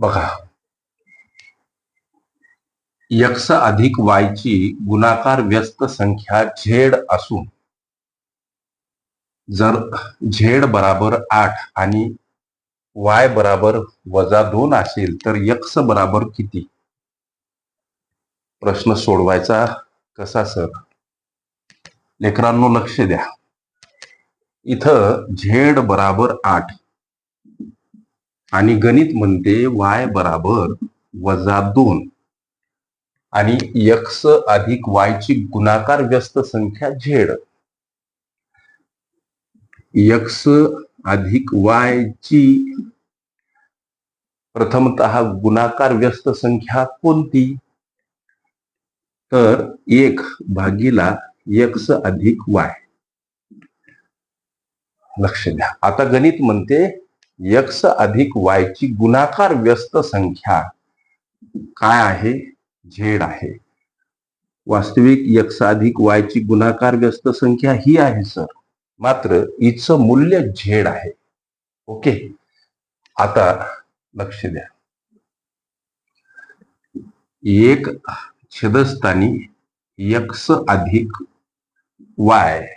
बघा. यक्ष अधिक वायची गुणाकार व्यस्त संख्या झेड असून जर झेड बराबर आठ आणि वाय बराबर वजा दोन असेल तर यक्ष बराबर किती? प्रश्न सोडवायचा कसा सर? लेकरांनो लक्ष द्या. इथं झेड बराबर आठ आणि गणित म्हणते वाय बराबर वजा दोन. आणि यक्स अधिक वायची गुणाकार व्यस्त संख्या झेड यक्स अधिक वायची प्रथमत गुणाकार व्यस्त संख्या कोणती? तर एक भागीला यक्स अधिक वाय लक्ष द्या. आता गणित म्हणते यक्ष अधिक वायची गुणाकार व्यस्त संख्या काय आहे? झेड आहे. वास्तविक यक्ष अधिक वायची गुणाकार व्यस्त संख्या ही आहे सर. मात्र हिचं मूल्य झेड आहे. ओके? आता लक्ष द्या. एक छेदस्थानी यक्ष अधिक वाय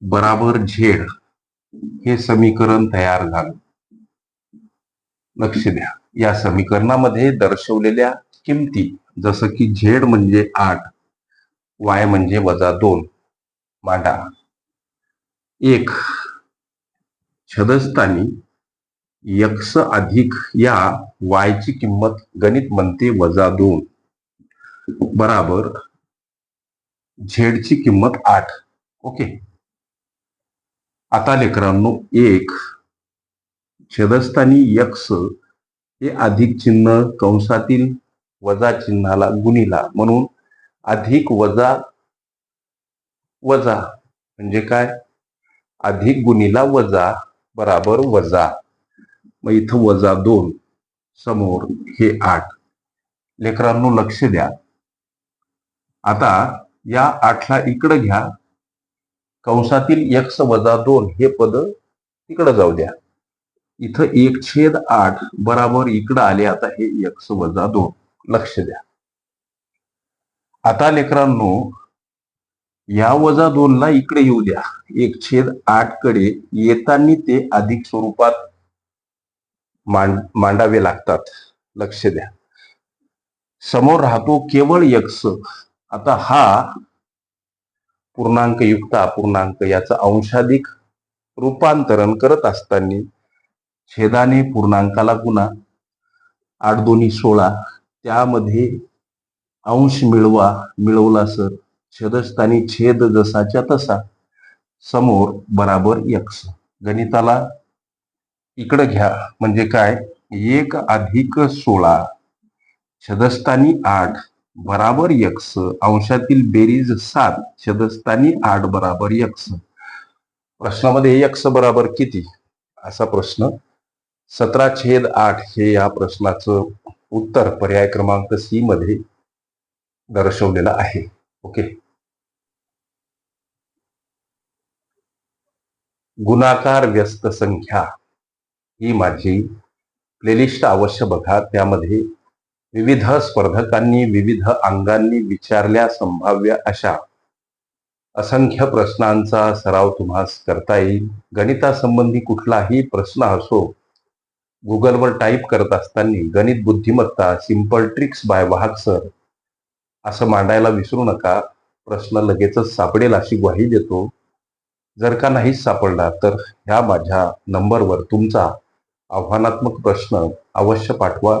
बराबर झेड हे समीकरण तयार झालं. लक्ष द्या. या समीकरणामध्ये दर्शवलेल्या किमती जसं की झेड म्हणजे आठ वाय म्हणजे वजा दोन मांडा. एक छदस्थानी यक्स अधिक या वायची किंमत गणित म्हणते वजा दोन. बराबर झेडची किंमत आठ. ओके. आता लेकरांनो एक छेदस्थानी यक्स हे अधिक चिन्ह कंसातील वजा चिन्हाला गुणिला. म्हणून अधिक वजा वजा म्हणजे काय? अधिक गुणिला वजा बराबर वजा. मग इथं वजा दोन समोर हे आठ. लेकरांनो लक्ष द्या. आता या आठला इकडं घ्या. कंसातील यक्स वजा दोन हे पद इकडं जाऊ द्या. इथं एक छेद आठ बराबर इकडं आले आता हे यक्स वजा दोन. लक्ष द्या. आता लेकरांनो या वजा दोनला इकडे येऊ द्या. एक छेद आठकडे येताना ते अधिक स्वरूपात मांड मांडावे लागतात. लक्ष द्या. समोर राहतो केवळ यक्स आता हा पूर्णांक युक्त अपूर्णांक याचं अंशाधिक रूपांतरण करत असताना छेदाने पूर्णांकाला गुणा आठ दोन्ही सोळा त्यामध्ये अंश मिळवा मिळवला सर. छेदस्थानी छेद जसाच्या तसा समोर बराबर यक्स. गणिताला इकडं घ्या म्हणजे काय? एक अधिक सोळा छदस्थानी आठ. बराबर यक्स अंशातील बेरीज सात छदस्थानी आठ बराबर यक्स प्रश्नामध्ये यक्स बराबर किती? असा प्रश्न. सतरा छेद आठ हे या प्रश्नाचं उत्तर पर्याय क्रमांक सी मध्ये दर्शवलेलं आहे. ओके? गुणाकार व्यस्त संख्या ही माझी प्लेलिस्ट अवश्य बघा. त्यामध्ये विविध स्पर्धकांनी विविध अंगांनी विचारल्या संभाव्य अशा असंख्य प्रश्नांचा सराव तुम्हास करता येईल. गणितासंबंधी कुठलाही प्रश्न असो गुगलवर टाईप करत असताना गणित बुद्धिमत्ता सिंपल ट्रिक्स बाय वाहक सर असं मांडायला विसरू नका. प्रश्न लगेचच सापडेल अशी ग्वाही देतो. जर का नाहीच सापडला तर ह्या माझ्या नंबरवर तुमचा आव्हानात्मक प्रश्न अवश्य पाठवा.